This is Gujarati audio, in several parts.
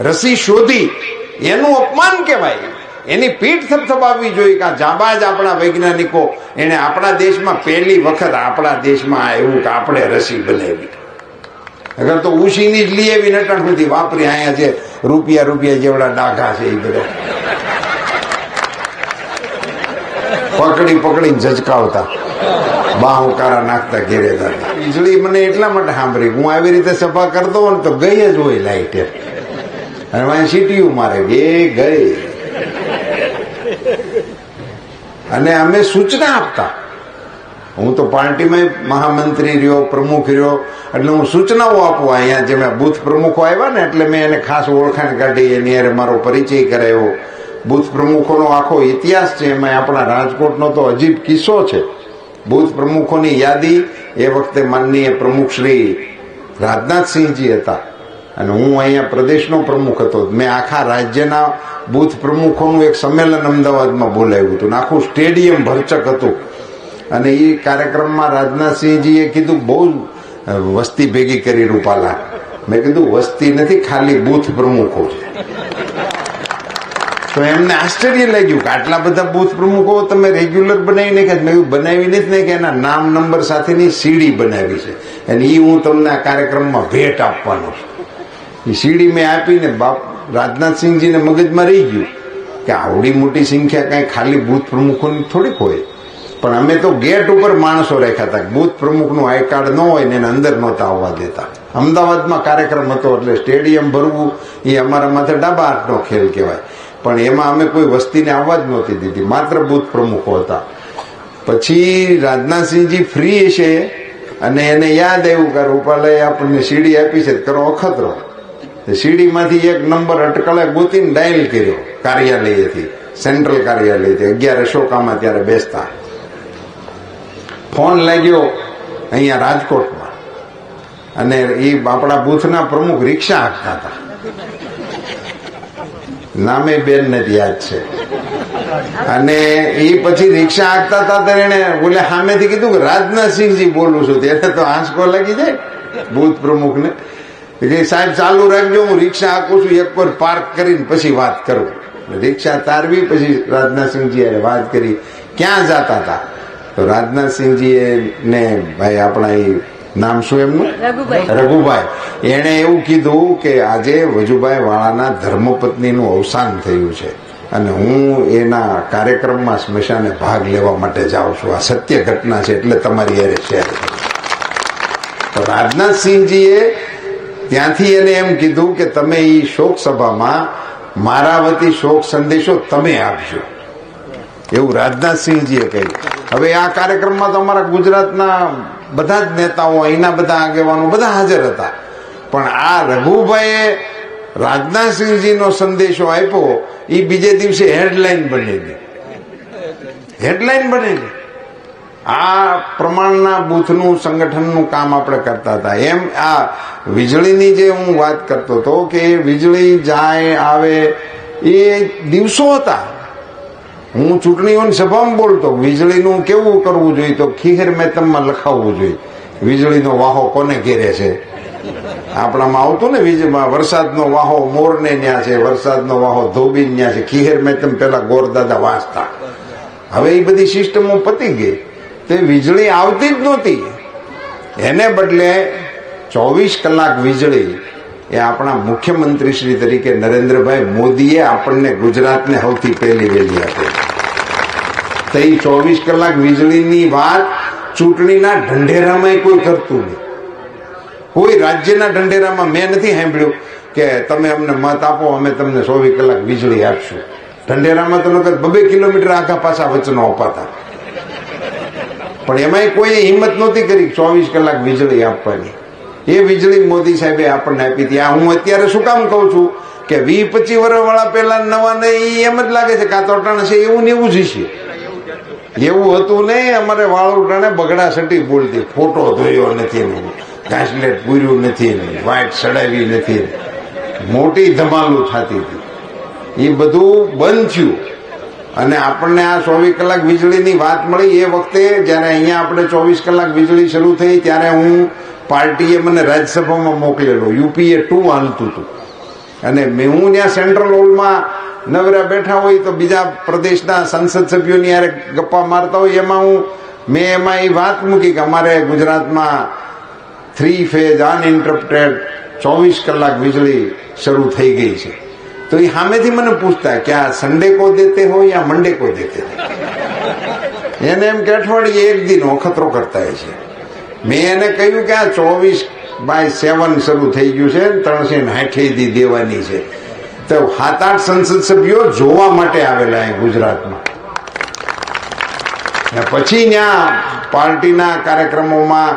રસી શોધી, એનું અપમાન કહેવાય. એની પીઠ થપથપાવવી જોઈએ કે જાબાજ આપણા વૈજ્ઞાનિકો એને આપણા દેશમાં પહેલી વખત આપણા દેશમાં આવ્યું કે આપણે રસી બનાવી. અગર તો ઉશીની જ લઈ આવી નટણ સુધી, વાપરી, અહીંયા જે રૂપિયા રૂપિયા જેવડા ડાઘા છે એ બધા. પકડી પકડીને ઝચકાવતા. બાહુકારા નાખતા ઘેરે વીજળી મને એટલા માટે સાંભળી, હું આવી રીતે સભા કરતો હોઉં તો ગઈ જ હોય લાઈટ અને મને સીટીયું મારે એ ગઈ અને અમે સૂચના આપતા. હું તો પાર્ટીમાં મહામંત્રી રહ્યો, પ્રમુખ રહ્યો, એટલે હું સૂચનાઓ આપું અહીંયા જે મેં બુથ પ્રમુખો આવ્યા ને, એટલે મેં એને ખાસ ઓળખાણ કાઢી, એની અરે મારો પરિચય કરાવ્યો બુથ પ્રમુખોનો આખો ઇતિહાસ છે, એમાં આપણા રાજકોટનો તો અજીબ કિસ્સો છે. બુથ પ્રમુખોની યાદી એ વખતે માનનીય પ્રમુખ શ્રી રાજનાથસિંહજી હતા. અને હું અહીંયા પ્રદેશનો પ્રમુખ હતો. મેં આખા રાજ્યના બુથ પ્રમુખોનું એક સંમેલન અમદાવાદમાં બોલાવ્યું હતું. આખું સ્ટેડિયમ ભરચક હતું. અને એ કાર્યક્રમમાં રાજનાથસિંહજીએ કીધું, બહુ વસ્તી ભેગી કરી રૂપાલા. મેં કીધું, વસ્તી નથી, ખાલી બુથ પ્રમુખો છે. તો એમને આશ્ચર્ય લાગ્યું કે આટલા બધા બુથ પ્રમુખો તમે રેગ્યુલર બનાવી નાખ્યા મેં બનાવી નથી ને કે એના નામ નંબર સાથેની સીડી બનાવી છે. અને એ હું તમને આ કાર્યક્રમમાં ભેટ આપવાનો છું. એ સીડી મેં આપીને બાપ રાજનાથસિંહજીને મગજમાં રહી ગયું કે આવડી મોટી સંખ્યા કાંઈ ખાલી બુથ પ્રમુખોની થોડીક હોય. પણ અમે તો ગેટ ઉપર માણસો રાખ્યા હતા. બુથ પ્રમુખનું આઈ કાર્ડ ન હોય ને એને અંદર નહોતા આવવા દેતા. અમદાવાદમાં કાર્યક્રમ હતો એટલે સ્ટેડિયમ ભરવું એ અમારા માથે ડાબા હાથનો ખેલ કહેવાય. પણ એમાં અમે કોઈ વસ્તીને આવવા જ નહોતી દીધી. માત્ર બુથ પ્રમુખો હતા. પછી રાજનાથસિંહજી ફ્રી છે અને એને યાદ આવ્યું કે રૂપાલાએ આપણને સીડી આપી છે કરો અખતરો. સીડીમાંથી એક નંબર અટકળે ગોતીને ડાયલ કર્યો કાર્યાલયથી, સેન્ટ્રલ કાર્યાલયથી. અગિયાર અશોકામાં ત્યારે બેસતા. ફોન લાગ્યો અહીંયા રાજકોટમાં. અને એ આપણા બુથના પ્રમુખ રિક્ષા હાંકતા હતા. નામે બેન નથી યાદ છે. અને એ પછી રિક્ષા હાંકતા હતા ત્યારે એને બોલે સામેથી કીધું કે રાજનાથસિંહજી બોલું છું. ત્યારે તો આંચકો લાગી જાય, બુથ પ્રમુખને. કે સાહેબ ચાલુ રાખજો હું રિક્ષા હાંકું છું એક પર પાર્ક કરીને પછી વાત કરું. રિક્ષા તારવી પછી રાજનાથસિંહજી વાત કરી. ક્યાં જતા હતા? તો રાજનાથસિંહજી ને ભાઈ આપણા એ નામ શું એમનું? રઘુભાઈ. એણે એવું કીધું કે આજે વજુભાઈ વાળાના ધર્મપત્નીનું અવસાન થયું છે. અને હું એના કાર્યક્રમમાં સ્મશાને ભાગ લેવા માટે જાઉં છું. આ સત્ય ઘટના છે એટલે તમારી યારે શેર તો રાજનાથસિંહજીએ ત્યાંથી એને એમ કીધું કે તમે એ શોક સભામાં મારા વતી શોક સંદેશો તમે આપજો. એવું રાજનાથસિંહજીએ કહ્યું. હવે આ કાર્યક્રમમાં તો અમારા ગુજરાતના બધા જ નેતાઓ અહીંના બધા આગેવાનો બધા હાજર હતા. પણ આ રઘુભાઈએ રાજનાથસિંહજીનો સંદેશો આપ્યો એ બીજે દિવસે હેડલાઇન બનેલી. હેડલાઇન બનેલી. આ પ્રમાણના બૂથનું સંગઠનનું કામ આપણે કરતા હતા. એમ આ વીજળીની જે હું વાત કરતો હતો કે વીજળી જાય, આવે, એ દિવસો હતા. હું ચૂંટણીઓની સભામાં બોલતો, વીજળીનું કેવું કરવું જોઈએ? તો ખીહેર મેતમમાં લખાવવું જોઈએ. વીજળીનો વાહો કોને ઘેરે છે? આપણામાં આવતું ને વીજમાં વરસાદનો વાહો મોરને ન્યા છે, વરસાદનો વાહો ધોબી ન્યા છે, ખીહેર મેતમ પેલા ગોરદાદા વાંચતા. હવે એ બધી સિસ્ટમો પતી ગઈ. તે વીજળી આવતી જ નહોતી. એને બદલે ચોવીસ કલાક વીજળી એ આપણા મુખ્યમંત્રી શ્રી તરીકે નરેન્દ્રભાઈ મોદીએ આપણને ગુજરાતને સૌથી પહેલી વેલી આપી. તો એ ચોવીસ કલાક વીજળીની વાત ચૂંટણીના ઢંઢેરામાં કોઈ કરતું નહીં. કોઈ રાજ્યના ઢંઢેરામાં મેં નથી સાંભળ્યું કે તમે અમને મત આપો, અમે તમને ચોવીસ કલાક વીજળી આપશું. ઢંઢેરામાં તો નકર બબે કિલોમીટર આખા પાછા વચનો અપાતા. પણ એમાંય કોઈએ હિંમત નહોતી કરી ચોવીસ કલાક વીજળી આપવાની. એ વીજળી મોદી સાહેબે આપણને આપી હતી. આ હું અત્યારે શું કામ કહું છું કે વી પચીસ વર્ષ વાળા પેલા નવા ને એમ જ લાગે છે કાં તો અટાણે છે, એવું ને એવું જ છે એવું હતું નહીં અમારે વાળું ટાણે બગડા સટી બોલતી, ફોટો ધોયો નથી ઘાસલેટ પૂર્યું નથી વાઇટ સડાવી નથી મોટી ધમાલું થતી હતી. એ બધું બંધ થયું. અને આપણને આ ચોવીસ કલાક વીજળીની વાત મળી એ વખતે જ્યારે અહીંયા આપણે ચોવીસ કલાક વીજળી શરૂ થઈ ત્યારે હું પાર્ટીએ મને રાજ્યસભામાં મોકલેલો. યુપીએ ટુ હાલતું હતું. અને મેં હું ત્યાં સેન્ટ્રલ હોલમાં નવરા બેઠા હોય તો બીજા પ્રદેશના સંસદ સભ્યોની યારે ગપ્પા મારતા હોય એમાં હું, મેં એમાં એ વાત મૂકી કે અમારે ગુજરાતમાં થ્રી ફેઝ અનઇન્ટરપ્ટેડ ચોવીસ કલાક વીજળી શરૂ થઈ ગઈ છે. તો એ સામેથી મને પૂછતા કે આ સન્ડે કો દેતે હો યા મંડે કો દેતે હો? એને એમ કે અઠવાડિયે એક દિન અખતરો કરતા છે. મેં એને કહ્યું કે આ ચોવીસ બાય સેવન શરૂ થઈ ગયું છે ત્રણસો દી દેવાની છે. તો સાત આઠ સંસદ સભ્યો જોવા માટે આવેલા ગુજરાતમાં. ને પછી ત્યાં પાર્ટીના કાર્યક્રમોમાં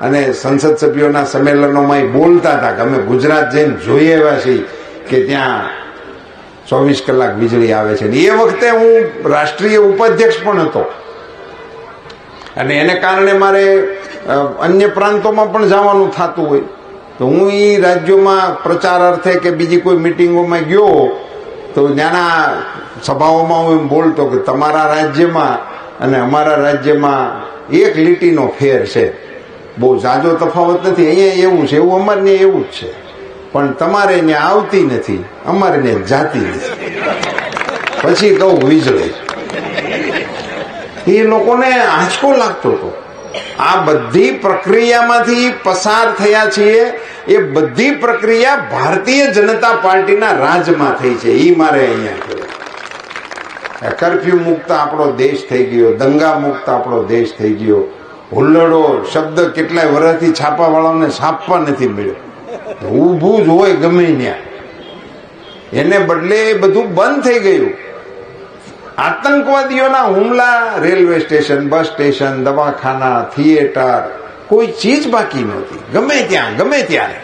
અને સંસદ સભ્યોના સંમેલનોમાં બોલતા હતા કે અમે ગુજરાત જઈને જોઈ આવ્યા છીએ કે ત્યાં ચોવીસ કલાક વીજળી આવે છે એ વખતે હું રાષ્ટ્રીય ઉપાધ્યક્ષ પણ હતો. અને એને કારણે મારે અન્ય પ્રાંતોમાં પણ જવાનું થતું હોય. તો હું એ રાજ્યોમાં પ્રચાર અર્થે કે બીજી કોઈ મિટિંગોમાં ગયો, તો ત્યાંના સભાઓમાં હું એમ બોલતો કે તમારા રાજ્યમાં અને અમારા રાજ્યમાં એક લીટીનો ફેર છે. બહુ ઝાઝો તફાવત નથી, અહીંયા એવું છે, એવું અમારે ત્યાં એવું જ છે. પણ તમારે ત્યાં આવતી નથી, અમારે ત્યાં જાતી નથી. પછી કહું વીજળી. એ લોકોને આંચકો લાગતો હતો. આ બધી પ્રક્રિયામાંથી પસાર થયા છીએ, એ બધી પ્રક્રિયા ભારતીય જનતા પાર્ટીના રાજમાં થઈ છે એ મારે અહીંયા કહેવાય કરફ્યુ મુક્ત આપણો દેશ થઈ ગયો, દંગા મુક્ત આપણો દેશ થઈ ગયો. હુલ્લડો શબ્દ કેટલાય વર્ષથી છાપાવાળાને છાપવા નથી મળ્યો. ઊભું જ હોય ગમે ત્યાં. એને બદલે બધું બંધ થઈ ગયું. આતંકવાદીઓના હુમલા, રેલવે સ્ટેશન, બસ સ્ટેશન, દવાખાના, થિયેટર, કોઈ ચીજ બાકી નહોતી. ગમે ત્યાં, ગમે ત્યારે.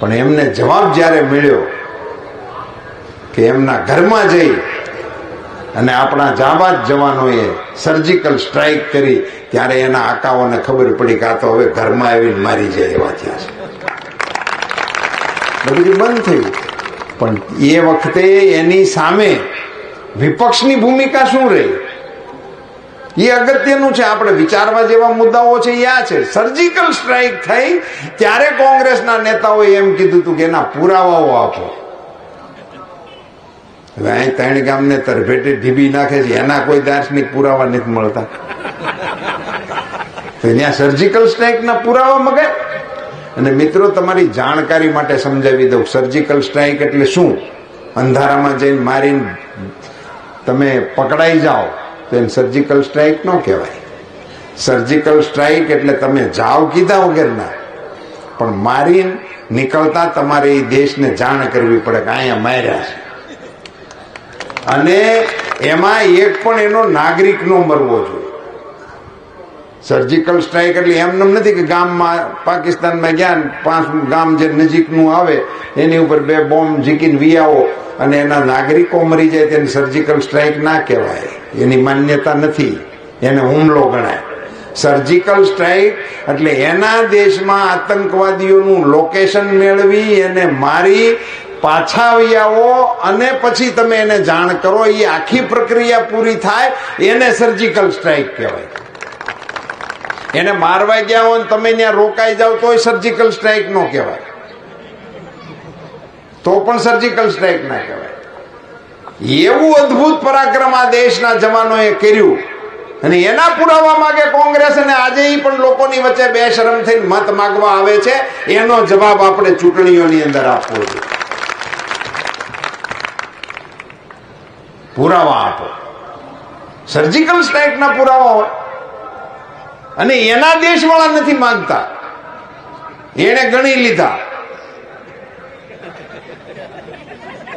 પણ એમને જવાબ જ્યારે મળ્યો કે એમના ઘરમાં જઈ અને આપણા જાબાજ જવાનોએ સર્જિકલ સ્ટ્રાઇક કરી, ત્યારે એના આકાઓને ખબર પડી કે આ તો હવે ઘરમાં આવીને મારી જાય એવા થયા છે. બધું બંધ થયું. પણ એ વખતે એની સામે વિપક્ષની ભૂમિકા શું રહી? એ અગત્યનું છે. આપણે વિચારવા જેવા મુદ્દાઓ છે, એ આ છે. સર્જિકલ સ્ટ્રાઇક થઈ, ત્યારે કોંગ્રેસના નેતાઓએ એમ કીધું હતું કે એના પુરાવાઓ આપો. હવે અહીં ત્રણ ગામને તરભેટે ઢીબી નાખે છે. એના કોઈ દાર્શનિક પુરાવા નથી મળતા. તો ત્યાં સર્જિકલ સ્ટ્રાઇકના પુરાવા મગે અને મિત્રો, તમારી જાણકારી માટે સમજાવી દઉં. સર્જિકલ સ્ટ્રાઇક એટલે શું? અંધારામાં જઈને મારીને તમે પકડાઈ જાઓ, તો એને સર્જિકલ સ્ટ્રાઇક ન કહેવાય. સર્જિકલ સ્ટ્રાઇક એટલે તમે જાઓ કીધા વગેરેના, પણ મારીને નીકળતા તમારે એ દેશને જાણ કરવી પડે કે અહીંયા માર્યા છે. અને એમાં એક પણ એનો નાગરિકનો મરવો જોઈએ સર્જિકલ સ્ટ્રાઇક એટલે એમ નથી કે ગામમાં, પાકિસ્તાનમાં ગયા પાંચ ગામ જે નજીકનું આવે, એની ઉપર બે બોમ્બ ઝીકીને વી આવો અને એના નાગરિકો મરી જાય તેને સર્જિકલ સ્ટ્રાઇક ના કહેવાય. એની માન્યતા નથી. એને હુમલો ગણાય. સર્જિકલ સ્ટ્રાઇક એટલે એના દેશમાં આતંકવાદીઓનું લોકેશન મેળવી, એને મારી પાછા આવી આવો અને પછી તમે એને જાણ કરો. એ આખી પ્રક્રિયા પૂરી થાય, એને સર્જિકલ સ્ટ્રાઇક કહેવાય. એને મારવા ગયા હોય તમે ત્યાં રોકાઈ જાઓ તોય સર્જિકલ સ્ટ્રાઇક નો કહેવાય. તો પણ સર્જિકલ સ્ટ્રાઇક ના કહેવાય. એવું અદ્ભુત પરાક્રમ આ દેશના જવાનોએ કર્યું. અને એના પુરાવા માગે કોંગ્રેસ અને આજે પણ લોકોની વચ્ચે બે શરમ થઈને મત માગવા આવે છે. એનો જવાબ આપણે ચૂંટણીઓની અંદર આપવો જોઈએ. પુરાવા આપો. સર્જિકલ સ્ટ્રાઇકના પુરાવા હોય. અને એના દેશવાળા નથી માંગતા એને ગણી લીધા.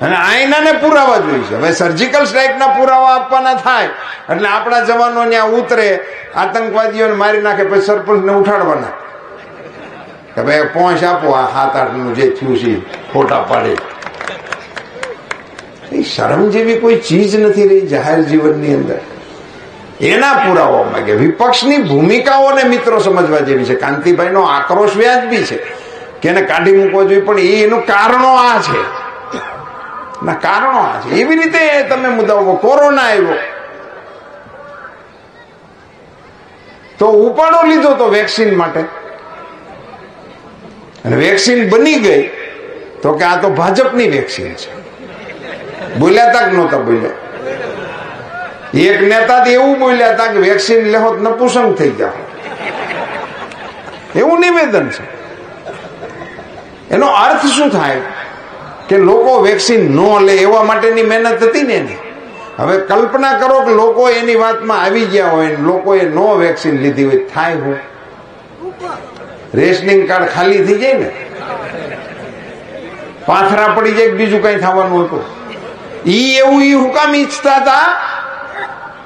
અને આઈનાને પુરાવા જોઈએ છે હવે સર્જિકલ સ્ટ્રાઇકના પુરાવા આપવાના થાય. એટલે આપણા જવાનો ત્યાં ઉતરે, આતંકવાદીઓને મારી નાખે, પછી સરપંચને ઉઠાડવાના. કે ભાઈ પહોંચ આપો આ સાત આઠનું જે થયું છે, ફોટા પાડે. એ શરમ જેવી કોઈ ચીજ નથી રહી જાહેર જીવનની અંદર. એના પુરાવા માંગે. વિપક્ષની ભૂમિકાઓને મિત્રો સમજવા જેવી છે. કાંતિભાઈનો આક્રોશ વ્યાજબી છે કે એને કાઢી મૂકવો જોઈએ, પણ એ એનું કારણો આ છે. ના, કારણો આ છે. એવી રીતે તમે મુદ્દાઓ કોરોના આવ્યો. તો ઉપાડો લીધો તો વેક્સિન માટે. અને વેક્સિન બની ગઈ. તો કે આ તો ભાજપની વેક્સિન છે. બોલ્યા તા કે નહોતા બોલ્યા. એક નેતા તો એવું બોલ્યા હતા કે વેક્સિન લેહો તો નપુસંગ થઈ જાઓ એવું નિવેદન છે. એનો અર્થ શું થાય? કે લોકો વેક્સિન ન લે એવા માટેની મહેનત હતી ને એની. હવે કલ્પના કરો કે લોકો એની વાતમાં આવી ગયા હોય લોકોએ નો વેક્સિન લીધી હોય, થાય હોય રેશનિંગ કાર્ડ ખાલી થઈ જાય ને? પાથરા પડી જાય બીજું કઈ થવાનું હતું? ઈ એવું ઈ હુકામ ઈચ્છતા હતા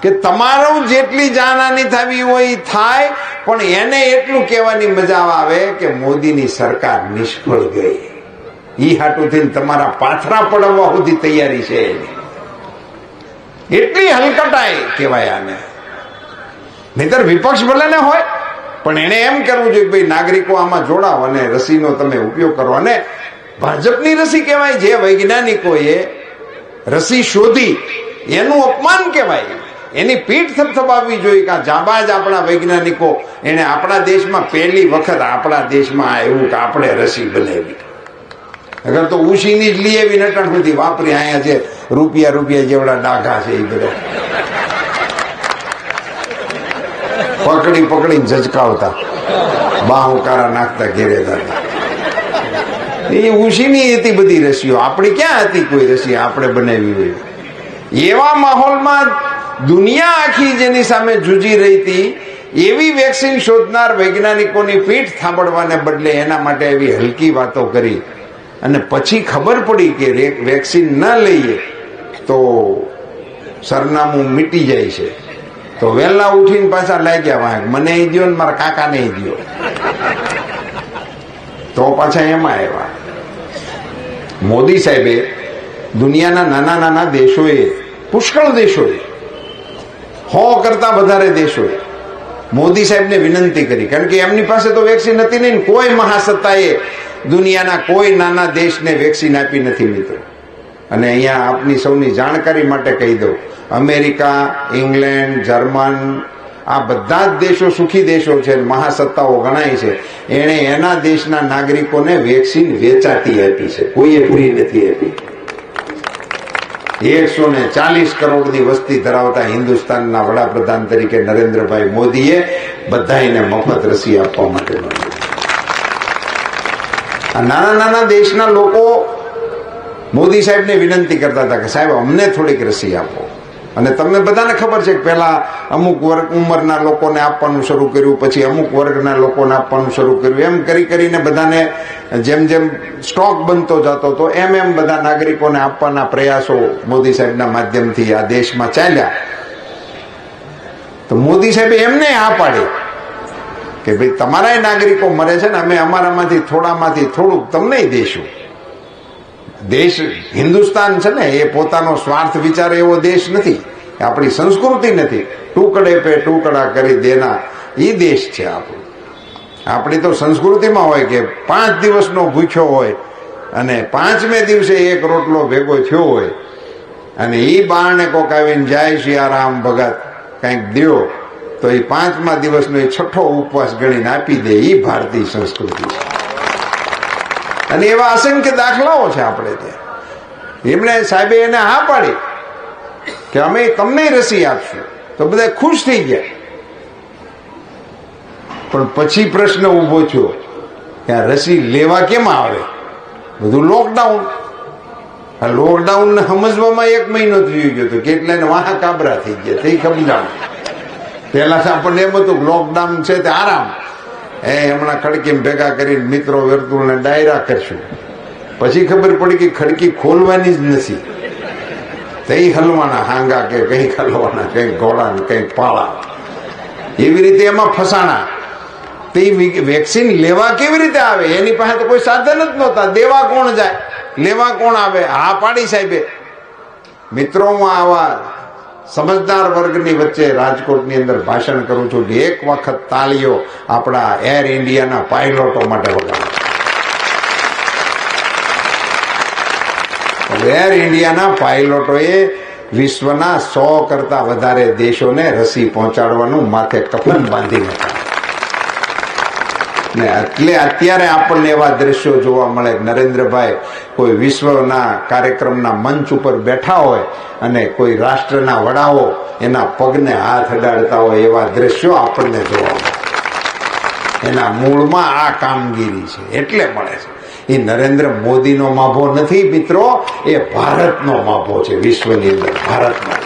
કે તમારું જેટલી જાનહાની થવી હોય થાય, પણ એને એટલું કહેવાની મજા આવે કે મોદીની સરકાર નિષ્ફળ ગઈ. ઈ હાટું થઈને તમારા પાથરા પડવા સુધી તૈયારી છે એટલી હલકટાય કહેવાય આને. નહીતર વિપક્ષ ભલે ને હોય, પણ એને એમ કરવું જોઈએ ભાઈ નાગરિકો આમાં જોડાવ અને રસીનો તમે ઉપયોગ કરો. અને ભાજપની રસી કહેવાય જે વૈજ્ઞાનિકોએ રસી શોધી, એનું અપમાન કહેવાય. એની પીઠ થપથપાવવી જોઈએ કે જાબાજ આપણા વૈજ્ઞાનિકો, એને આપણા દેશમાં પહેલી વખત આપણા દેશમાં આવ્યું કે આપણે રસી બનાવી. અગર તો ઉશીની જ લઈ એવી નટણ સુધી, વાપરી, અહીંયા છે રૂપિયા રૂપિયા જેવડા ડાઘા છે એ બધા. પકડી પકડીને ઝચકાવતા બાહુકારા નાખતા ઘેરે હતા એ ઉશીની હતી બધી રસીઓ. આપણી ક્યાં હતી કોઈ રસી આપણે બનાવી હોય? એવા માહોલમાં દુનિયા આખી જેની સામે જૂજી રહી હતી, એવી વેક્સિન શોધનાર વૈજ્ઞાનિકોની પીઠ થાંભળવાને બદલે એના માટે એવી હલકી વાતો કરી. અને પછી ખબર પડી કે વેક્સિન ન લઈએ, તો સરનામું મીટી જાય છે. તો વહેલા ઉઠીને પાછા લાગ્યા વાંક, મને ઈ દ્યો ને મારા કાકાને ઈ દ્યો. તો પાછા એમાં આવ્યા. મોદી સાહેબે દુનિયાના નાના નાના દેશોએ, પુષ્કળ દેશોએ, હો કરતા વધારે દેશોએ મોદી સાહેબને વિનંતી કરી. કારણ કે એમની પાસે તો વેક્સિન હતી નહીં કોઈ મહાસત્તાએ દુનિયાના કોઈ નાના દેશને વેક્સિન આપી નથી મિત્રો. અને અહીંયા આપની સૌની જાણકારી માટે કહી દઉં. અમેરિકા, ઇંગ્લેન્ડ, જર્મન આ બધા જ દેશો સુખી દેશો છે મહાસત્તાઓ ગણાય છે. એણે એના દેશના નાગરિકોને વેક્સિન વેચાતી આપી છે. કોઈએ પૂરી નથી આપી. એકસો ને ચાલીસ કરોડની વસ્તી ધરાવતા હિન્દુસ્તાનના વડાપ્રધાન તરીકે નરેન્દ્રભાઈ મોદીએ બધાને મફત રસી આપવા માટે આ નાના નાના દેશના લોકો મોદી સાહેબને વિનંતી કરતા હતા કે સાહેબ અમને થોડીક રસી આપો. અને તમને બધાને ખબર છે કે પહેલાં અમુક વર્ગ ઉંમરના લોકોને આપવાનું શરૂ કર્યું, પછી અમુક વર્ગના લોકોને આપવાનું શરૂ કર્યું. એમ કરી કરીને બધાને જેમ જેમ સ્ટોક બનતો જતો હતો એમ એમ બધા નાગરિકોને આપવાના પ્રયાસો મોદી સાહેબના માધ્યમથી આ દેશમાં ચાલ્યા. તો મોદી સાહેબે એમને આ પાડી કે ભાઈ તમારા નાગરિકો મરે છે ને અમે અમારામાંથી થોડામાંથી થોડુંક તમને દઈશું દેશ હિન્દુસ્તાન છે ને, એ પોતાનો સ્વાર્થ વિચારે એવો દેશ નથી. આપણી સંસ્કૃતિ નથી. ટુકડે પે ટુકડા કરી દેના. એ દેશ છે આપણો. આપણી તો સંસ્કૃતિમાં હોય કે પાંચ દિવસનો ભૂખ્યો હોય અને પાંચમે દિવસે એક રોટલો ભેગો થયો હોય અને એ બારણે કોક આવીને જાય સિયારામ ભગત, કંઈક દો તો એ પાંચમા દિવસનો એ છઠ્ઠો ઉપવાસ ગણીને આપી દે. એ ભારતીય સંસ્કૃતિ છે. અને એવા અસંખ્ય દાખલાઓ છે આપણે ત્યાં. એમણે સાહેબે એને હા પાડી કે અમે તમને રસી આપશું. તો બધા ખુશ થઈ ગયા. પણ પછી પ્રશ્ન ઊભો થયો કે આ રસી લેવા કેમ આવે? બધું લોકડાઉન આ લોકડાઉનને સમજવામાં એક મહિનો થઈ ગયો હતો કેટલાને વાહ કાબરા થઈ ગયા, તે સમજાણ. પેલા આપણને એમ હતું લોકડાઉન છે તે આરામ. એ હમણાં ખડકી ભેગા કરીને મિત્રો વર્તુળને ડાયરા કરશું. પછી ખબર પડી કે ખડકી ખોલવાની જ નથી. કઈ હલવાના હાંગા કે કઈ હલવાના, કઈ ઘોડા ને કઈ પાળા. એવી રીતે એમાં ફસાણા. તે વેક્સિન લેવા કેવી રીતે આવે? એની પાસે તો કોઈ સાધન જ નહોતા. દેવા કોણ જાય? લેવા કોણ આવે? હા, પાડી સાહેબે. મિત્રો આવા સમજદાર વર્ગની વચ્ચે રાજકોટની અંદર ભાષણ કરું છું કે એક વખત તાળીઓ આપણા એર ઇન્ડિયાના પાયલોટો માટે વગાડો. એર ઇન્ડિયાના પાયલોટોએ વિશ્વના સો કરતા વધારે દેશોને રસી પહોંચાડવાનું માથે કફન બાંધી નાખ્યા ને એટલે અત્યારે આપણને એવા દ્રશ્યો જોવા મળે નરેન્દ્રભાઈ કોઈ વિશ્વના કાર્યક્રમના મંચ ઉપર બેઠા હોય અને કોઈ રાષ્ટ્રના વડાઓ એના પગને હાથ અડાડતા હોય એવા દ્રશ્યો આપણને જોવા મળે. એના મૂળમાં આ કામગીરી છે, એટલે મળે છે. એ નરેન્દ્ર મોદીનો માભો નથી, મિત્રો, એ ભારતનો માભો છે, વિશ્વની અંદર ભારતનો.